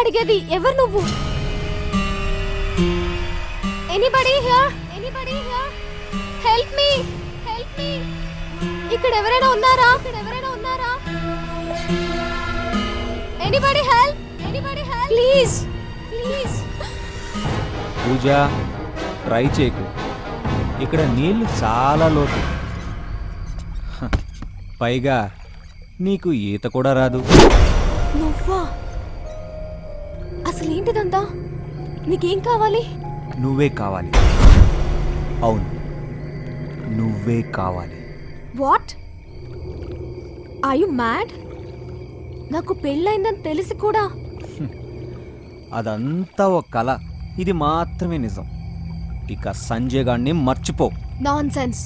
ఏంటది ఎవరు నువ్వు? Anybody here anybody here help me help me ఇక్కడ ఎవరైనా ఉన్నారా? ఇక్కడ ఎవరైనా ఉన్నారా? Anybody help anybody help please please Pooja try చేయకు ఇక్కడ నీళ్ళు చాలా లోతు. పైగా నీకు ఈత కూడా రాదు. నువ్వా? అసలు ఏంటిదంతా నీకేం కావాలి? నువ్వే కావాలి. అవును. నువ్వే కావాలి. వాట్ ఐ యు మ్యాడ్ నాకు పెళ్ళైందని తెలిసి కూడా. అదంతా ఒక కళ ఇది మాత్రమే నిజం. ఇక సంజయ్ గాడిని మర్చిపో. నాన్ సెన్స్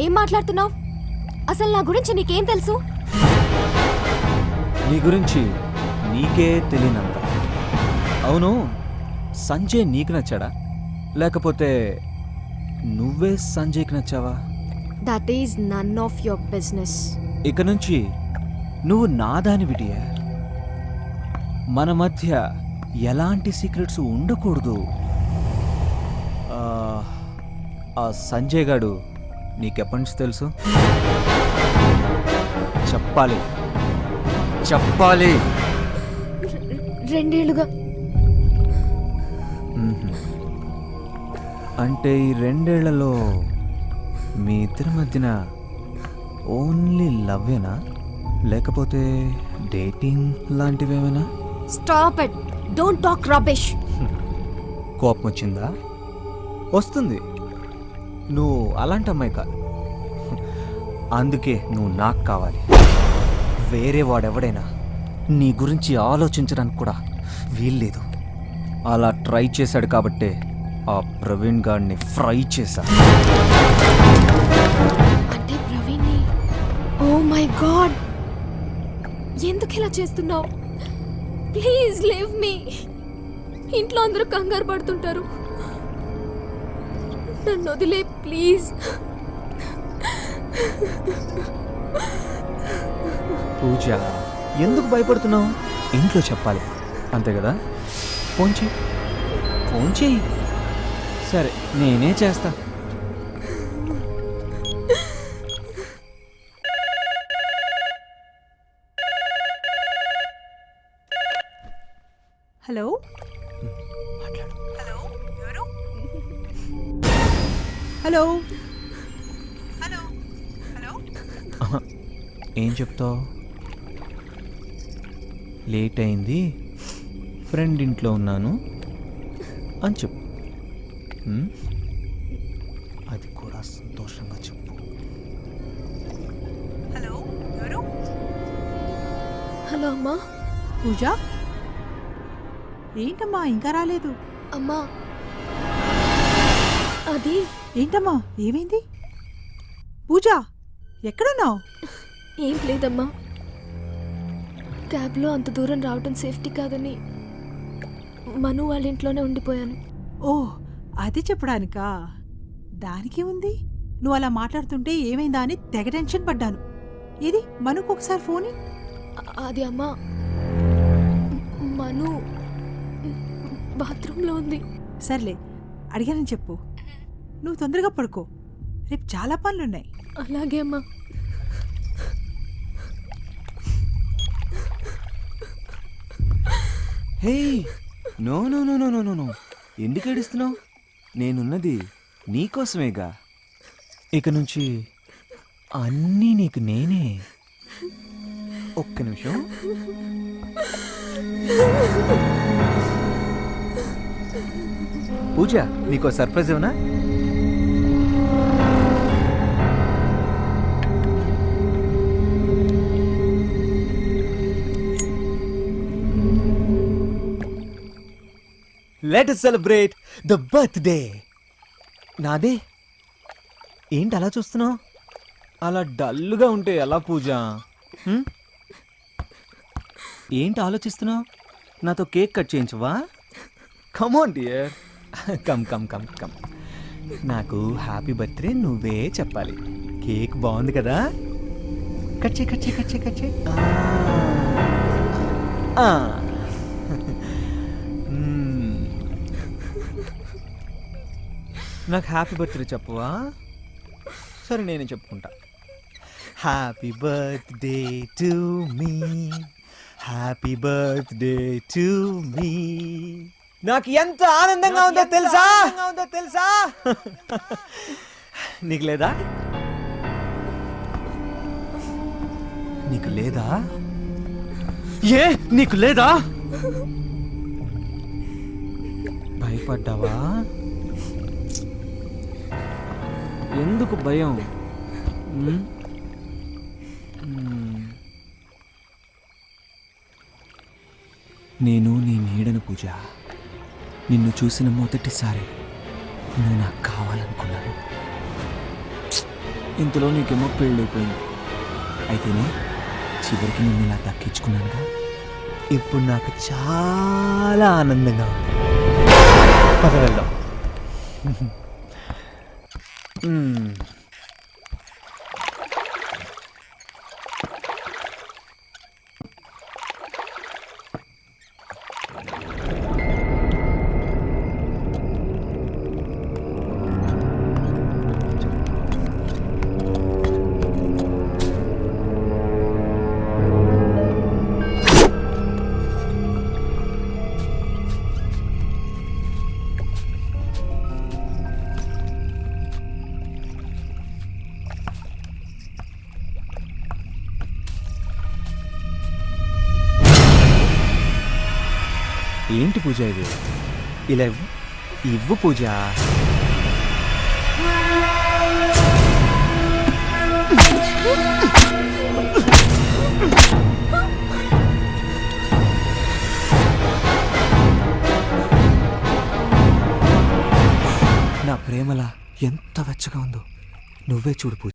ఏం మాట్లాడుతున్నావు? అసలు నా గురించి నీకేం తెలుసు? నీ గురించి నీకే తెలియనంత. అవును. సంజయ్ నీకు నచ్చాడా? లేకపోతే నువ్వే సంజయ్కి నచ్చావా? That is none of your business ఇక నుంచి నువ్వు నాదాని విడియా. మన మధ్య ఎలాంటి సీక్రెట్స్ ఉండకూడదు. ఆ, ఆ సంజయ్ గాడు నీకెప్పటి నుంచి తెలుసు? చెప్పాలి. చెప్పాలి. రెండేళ్ళుగా అంటే ఈ రెండేళ్ళలో మీ ఇద్దరి మధ్యన ఓన్లీ లవ్వేనా లేకపోతే dating లాంటివేమైనా? Stop it. Don't talk rubbish. కోపం వచ్చిందా? వస్తుంది. నువ్వు అలాంటి అమ్మాయి కాదు. అందుకే నువ్వు నాకు కావాలి. వేరే వాడెవడైనా నీ గురించి ఆలోచించడానికి కూడా వీల్లేదు. అలా ట్రై చేశాడు కాబట్టే ఆ ప్రవీణ్ గాడిని ఫ్రై చేశా. అంటే ప్రవీణ్ని ఓ మై గాడ్ ఎందుకు ఇలా చేస్తున్నావు? ప్లీజ్ లీవ్ మీ ఇంట్లో అందరూ కంగారు పడుతుంటారు. నన్ను వదిలే ప్లీజ్ పూజ ఎందుకు భయపడుతున్నావు? ఇంట్లో చెప్పాలి. అంతే కదా? ఫోన్ చెయ్యి ఫోన్ చెయ్యి సరే నేనే చేస్తా. హలో? మాట్లాడు హలో ఎవరు? హలో? Hello hello? ఏం చెప్తావు? లేట్ అయింది. ఫ్రెండ్ ఇంట్లో ఉన్నాను. అని చెప్పు? అది కూడా సంతోషంగా చెప్పు. హలో ఎవరు? హలో అమ్మా. పూజ? ఏంటమ్మా ఇంకా రాలేదు? అమ్మా. అది? ఏంటమ్మా ఏమైంది? పూజ ఎక్కడున్నావు? ఏం లేదమ్మా. క్యాబ్లో అంత దూరం రావడం సేఫ్టీ కాదని మను వాళ్ళ ఇంట్లోనే ఉండిపోయాను. ఓ అది చెప్పడానికా? దానికి ఉంది నువ్వు అలా మాట్లాడుతుంటే ఏమైందా అని తెగ టెన్షన్ పడ్డాను. ఇది మనుకు ఒకసారి ఫోన్? అది అమ్మా. మను బాత్రూంలో ఉంది. సర్లే అడిగానని చెప్పు. నువ్వు తొందరగా పడుకో. రేపు చాలా పనులున్నాయి. అలాగే అమ్మా. Hey no no no no no no no. ఎందుకు ఏడుస్తున్నావు? నేనున్నది నీకోసమేగా. ఇక నుంచి అన్నీ నీకు నేనే. ఒక్క నిమిషం. పూజ నీకో సర్ప్రైజ్ ఏమన్నా? లెట్ సెలబ్రేట్ ద బర్త్డే నాదే. ఏంటి అలా చూస్తున్నావు? అలా డల్గా ఉంటే ఎలా పూజ? హ్మ్? ఏంటి ఆలోచిస్తున్నావు? నాతో cake cut చేయించవా? Come on dear come come come come. నాకు హ్యాపీ బర్త్డే నువ్వే చెప్పాలి. కేక్ బాగుంది కదా? కట్ చేయి కట్ చేయి కట్ చేయి కట్ చేయి. ఆ. ఆ. నాకు హ్యాపీ బర్త్డే చెప్పవా? సరే నేనే చెప్పుకుంటా. Happy birthday to me happy birthday to me నాకు ఎంత ఆనందంగా ఉందో తెలుసా? ఉందో తెలుసా? నీకు లేదా? నీకు లేదా? ఏ నీకు లేదా? భయపడ్డావా? ఎందుకు భయం? నేను నీ నీడను పూజ. నిన్ను చూసిన మొదటిసారి నువ్వు నాకు కావాలనుకున్నాను. ఇంతలో నీకేమో పెళ్ళైపోయింది. అయితేనే చివరికి నేను ఇలా దక్కించుకున్నానుగా. ఇప్పుడు నాకు చాలా ఆనందంగా ఉంది. పద వెళ్దాం. 嗯。ఏంటి పూజ ఇది? ఇలా ఇవ్వు ఇవ్వు పూజ. నా ప్రేమలా ఎంత వెచ్చగా ఉందో. నువ్వే చూడు పూజ.